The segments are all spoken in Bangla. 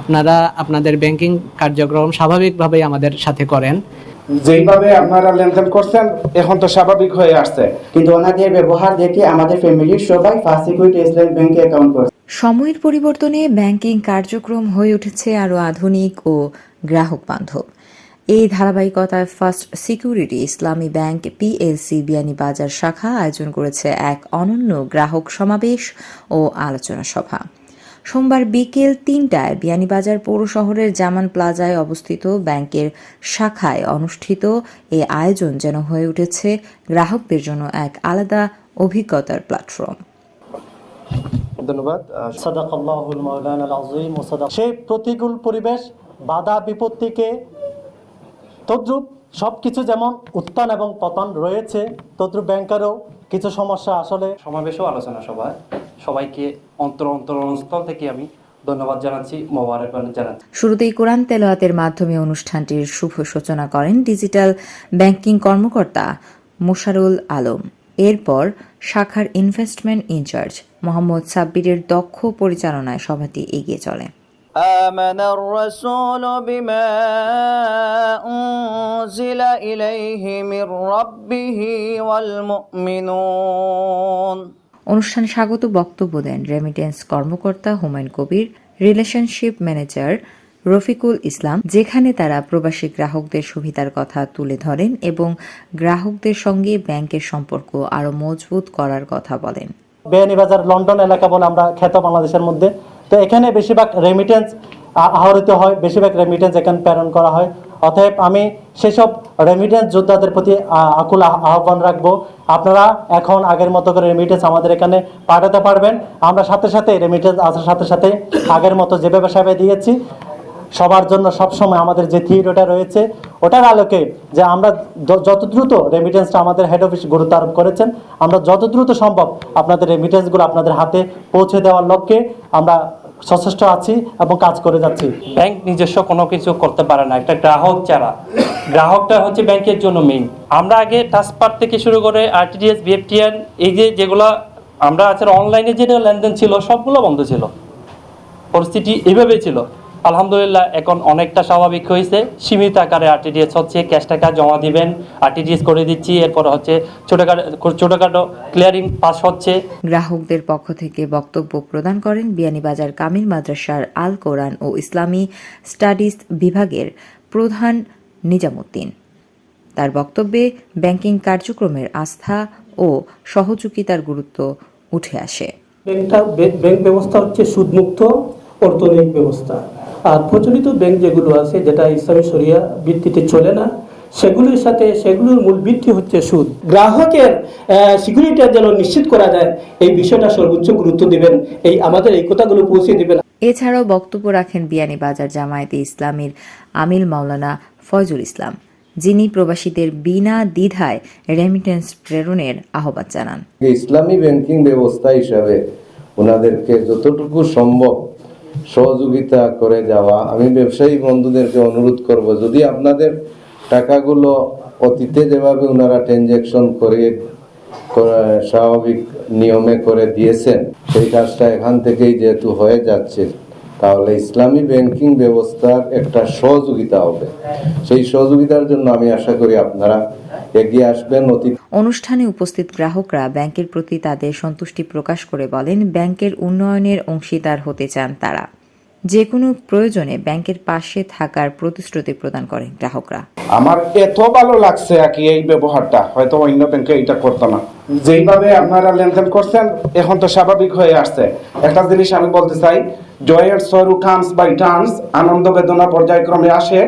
আপনারা আপনাদের ব্যাংকিং কার্যক্রম স্বাভাবিকভাবেই আমাদের সাথে করেন। যেইভাবে আপনারা লেনদেন করছেন এখন তো স্বাভাবিক হয়ে আসছে। কিন্তু ওনাদের ব্যবহার দেখে আমাদের ফ্যামিলির সবাই ফার্স্ট সিকিউরিটি ইসলামিক ব্যাংকে অ্যাকাউন্ট করছে। সময়ের পরিবর্তনে ব্যাংকিং কার্যক্রম হয়ে উঠেছে আরও আধুনিক ও গ্রাহক বান্ধব। এই ধারাবাহিকতায় first security Islami bank PLC Beanibazar শাখা আয়োজন করেছে এক অনন্য গ্রাহক সমাবেশ ও আলোচনা সভা। সোমবার বিকেল তিনটায় বিয়ানীবাজার পৌর শহরের জামান প্লাজায় অবস্থিত ব্যাংকের শাখায় অনুষ্ঠিত এই আয়োজন যেন হয়ে উঠেছে গ্রাহকদের জন্য এক আলাদা অভিজ্ঞতার প্ল্যাটফর্ম ধন্যবাদ। সেই প্রতিকূল পরিবেশ বাধা বিপত্তিকে তদ্রুপ সব কিছু যেমন উত্থান এবং পতন রয়েছে তদ্রুপ ব্যাংকেরও কিছু সমস্যা আসলে সমাবেশ ও আলোচনা সভায়। সবাইকে অন্তর অন্তর অন্তরস্থল থেকে আমি ধন্যবাদ জানাচ্ছি মোবারকবাদ জানাচ্ছি। শুরুতেই কোরআন তেলাওয়াতের মাধ্যমে অনুষ্ঠানটির শুভ সূচনা করেন ডিজিটাল ব্যাংকিং কর্মকর্তা মোশারুল আলম। এরপর শাখার ইনভেস্টমেন্ট ইনচার্জ মোহাম্মদ সাব্বিরের দক্ষ পরিচালনায় সভাটি এগিয়ে চলে। آمن الرسول بما أنزل إليه من ربه والمؤمنون অনুষ্ঠানে স্বাগত বক্তব্য দেন রেমিটেন্স কর্মকর্তা হুমায়ুন কবির রিলেশনশিপ ম্যানেজার রফিকুল ইসলাম যেখানে তারা প্রবাসী গ্রাহকদের সুবিধার কথা তুলে ধরেন এবং গ্রাহকদের সঙ্গে ব্যাংকের সম্পর্ক আরও মজবুত করার কথা বলেন বেয়ানীবাজার লন্ডন এলাকা বলে আমরা খ্যাত বাংলাদেশের মধ্যে তো এখানে বেশিরভাগ রেমিটেন্স আহরিত হয়, বেশিরভাগ রেমিটেন্স এখানে প্রেরণ করা হয়। অতএব আমি সেসব রেমিটেন্স যোদ্ধাদের প্রতি আকুল আহ্বান রাখব। আপনারা এখন আগের মতো করে রেমিটেন্স আমাদের এখানে পাঠাতে পারবেন। আমরা সাথে সাথে রেমিটেন্স আসার সাথে সাথে আগের মতো যেভাবে সেবা দিয়েছি, সবার জন্য সবসময় আমাদের যে থিওরিটা রয়েছে, ওটার আলোকে যে আমরা যত দ্রুত রেমিটেন্সটা আমাদের হেড অফিস গুরুত্ব আরোপ করেছেন, আমরা যত দ্রুত সম্ভব আপনাদের রেমিটেন্সগুলো আপনাদের হাতে পৌঁছে দেওয়ার লক্ষ্যে আমরা সচেষ্ট আছি এবং কাজ করে যাচ্ছি। ব্যাংক নিজস্ব কোনো কিছু করতে পারে না। একটা গ্রাহক ছাড়া। গ্রাহকটা হচ্ছে ব্যাংকের জন্য মেইন আমরা আগে ট্রান্সফার থেকে শুরু করে আরটিডিএস বিএফটিএন এই যে যেগুলো আমরা আছে অনলাইনে যেটা লেনদেন ছিল, সবগুলো বন্ধ ছিল। পরিস্থিতি এভাবেই ছিল। আলহামদুলিল্লাহ এখন অনেকটা স্বাভাবিক হয়েছে। সীমিত আকারে আরটিডিএস হচ্ছে ক্যাশ টাকা জমা দিবেন। আরটিডিএস করে দিচ্ছি এরপর হচ্ছে ছোটখাটো ছোটখাটো ক্লিয়ারিং পাস হচ্ছে। গ্রাহকদের পক্ষ থেকে বক্তব্য প্রদান করেন বিয়ানীবাজার কামিল মাদ্রাসার আল কোরআন ও ইসলামী স্টাডিজ বিভাগের প্রধান নিজামুদ্দিন। তার বক্তব্যে ব্যাংকিং কার্যক্রমের আস্থা ও সহযোগিতার গুরুত্ব উঠে আসে। ব্যাংকটা ব্যাংক- ব্যাংক ব্যবস্থা হচ্ছে সুদমুক্ত অর্থনৈতিক ব্যবস্থা। আর প্রচলিত ব্যাংক যেগুলো আছে যেটা ইসলামী শরিয়া ভিত্তিতে চলে না সেগুলোর সাথে সেগুলোর মূল ভিত্তি হচ্ছে সুদ। গ্রাহকের সিকিউরিটি যেন নিশ্চিত করা যায় এই বিষয়টা সর্বোচ্চ গুরুত্ব দিবেন এই আমাদের এই কথাগুলো পৌঁছে দিবেন। এছাড়াও বক্তব্য রাখেন বিয়ানীবাজার জামায়াতে ইসলামীর আমিল মাওলানা ফয়জুল ইসলাম যিনি প্রবাসীদের বিনা দ্বিধায় রেমিটেন্স প্রেরণের আহ্বান জানান। ইসলামী ব্যাংকিং ব্যবস্থা হিসাবে ওনাদেরকে যতটুকু সম্ভব সহযোগিতা করে যাওয়া। আমি ব্যবসায়ী বন্ধুদেরকে অনুরোধ করব, যদি আপনাদের টাকাগুলো অতীতে যেভাবে ওনারা ট্রানজ্যাকশন করে, স্বাভাবিক নিয়মে করে দিয়েছেন, সেই কাজটা এখান থেকেই যেহেতু হয়ে যাচ্ছে, তাহলে ইসলামী ব্যাংকিং ব্যবস্থার একটা সহযোগিতা হবে। সেই সহযোগিতার জন্য আমি আশা করি আপনারা এগিয়ে আসবেন, অতীত অনুষ্ঠানে উপস্থিত গ্রাহকরা ব্যাংকের প্রতি তাদের সন্তুষ্টি প্রকাশ করে বলেন, ব্যাংকের উন্নয়নের অংশীদার হতে চান তারা। যে কোনো প্রয়োজনে ব্যাংকের পাশে থাকার প্রতিশ্রুতি প্রদান করেন গ্রাহকরা। আমার এত ভালো লাগছে আর কি এই ব্যবহারটা। হয়তো অন্য ব্যাংকে এটা করতো না। যেইভাবে আপনারা লেনদেন করছেন, এখন তো স্বাভাবিক হয়ে আসছে। একটা জিনিস আমি বলতে চাই, জয়ের সরু কামস বাই টার্নস আনন্দ বেদনা পর্যায়ক্রমে আসে।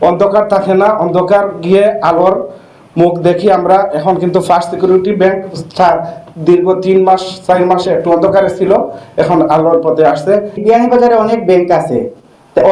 অন্ধকার থাকে না, অন্ধকার গিয়ে আলোর মুখ দেখি আমরা, এখন কিন্তু ফার্স্ট সিকিউরিটি ব্যাংক দীর্ঘ তিন মাস, চার মাসে একটু অন্ধকারে ছিল, এখন আলোর পথে আসছে। বিয়ানীবাজারে অনেক ব্যাংক আছে।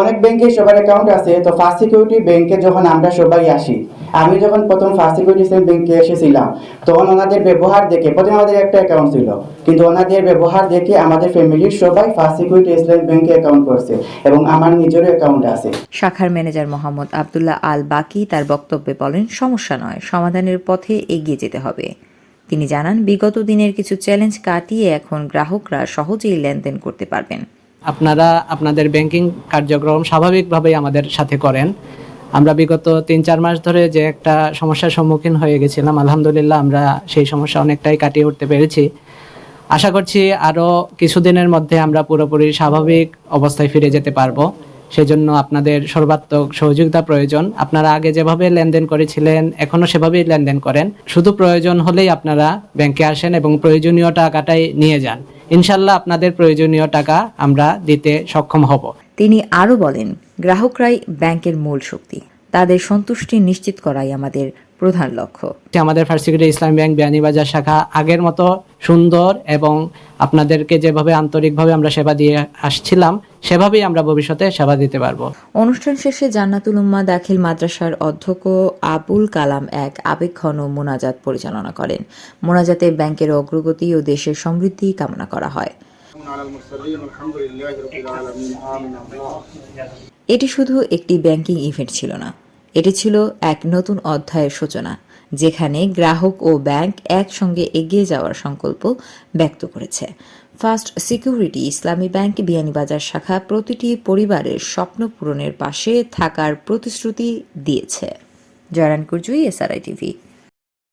অনেক ব্যাংকে সবার অ্যাকাউন্ট আছে, তো ফার্স্ট সিকিউরিটি ব্যাংকে যখন আমরা সবাই আসি আমি যখন প্রথম ফার্স্ট সিকিউরিটি ব্যাংকে এসেছিলাম তখন ওনাদের ব্যবহার দেখে প্রথমে আমাদের একটা অ্যাকাউন্ট ছিল কিন্তু ওনাদের ব্যবহার দেখে আমাদের ফ্যামিলির সবাই ফার্স্ট সিকিউরিটি ইসলামিক ব্যাংকে অ্যাকাউন্ট করছে এবং আমার নিজেরও অ্যাকাউন্ট আছে। শাখার ম্যানেজার মোহাম্মদ আবদুল্লাহ আল বাকি তার বক্তব্যে বলেন সমস্যা নয় সমাধানের পথে এগিয়ে যেতে হবে। তিনি জানান বিগত দিনের কিছু চ্যালেঞ্জ কাটিয়ে এখন গ্রাহকরা সহজেই লেনদেন করতে পারবেন। আপনারা আপনাদের ব্যাংকিং কার্যক্রম স্বাভাবিকভাবেই আমাদের সাথে করেন। আমরা বিগত তিন, চার মাস ধরে যে একটা সমস্যার সম্মুখীন হয়ে গেছিলাম, আলহামদুলিল্লাহ আমরা সেই সমস্যা অনেকটাই কাটিয়ে উঠতে পেরেছি। আশা করছি আরও কিছুদিনের মধ্যে আমরা পুরোপুরি স্বাভাবিক অবস্থায় ফিরে যেতে পারব। সেজন্য আপনাদের সর্বাত্মক সহযোগিতা প্রয়োজন। আপনারা আগে যেভাবে লেনদেন করেছিলেন এখনও সেভাবেই লেনদেন করেন। শুধু প্রয়োজন হলেই আপনারা ব্যাংকে আসেন এবং প্রয়োজনীয় টাকাটাই নিয়ে যান। ইনশাল্লাহ আপনাদের প্রয়োজনীয় টাকা আমরা দিতে সক্ষম হব। তিনি আরও বলেন গ্রাহকরাই ব্যাংকের মূল শক্তি। তাদের সন্তুষ্টি নিশ্চিত করাই আমাদের প্রধান লক্ষ্য। যে আমাদের first security Islam bank Beanibazar শাখা আগের মতো সুন্দর এবং আপনাদেরকে যেভাবে আন্তরিকভাবে আমরা সেবা দিয়ে আসছিলাম সেভাবেই আমরা ভবিষ্যতে সেবা দিতে পারব। অনুষ্ঠান শেষে জান্নাতুল উম্মা দাখিল মাদ্রাসার অধ্যক্ষ আবুল কালাম এক আবেক্ষণ ও মোনাজাত পরিচালনা করেন। মোনাজাতে ব্যাংকের অগ্রগতি ও দেশের সমৃদ্ধি কামনা করা হয়। এটি শুধু একটি ব্যাংকিং ইভেন্ট ছিল না। এটি ছিল এক নতুন অধ্যায়ের সূচনা, যেখানে গ্রাহক ও ব্যাংক একসঙ্গে এগিয়ে যাওয়ার সংকল্প ব্যক্ত করেছে। First security Islami bank Beanibazar শাখা প্রতিটি পরিবারের স্বপ্ন পূরণের পাশে থাকার প্রতিশ্রুতি দিয়েছে। জয়রান কুরজুই, এসআরআই টিভি।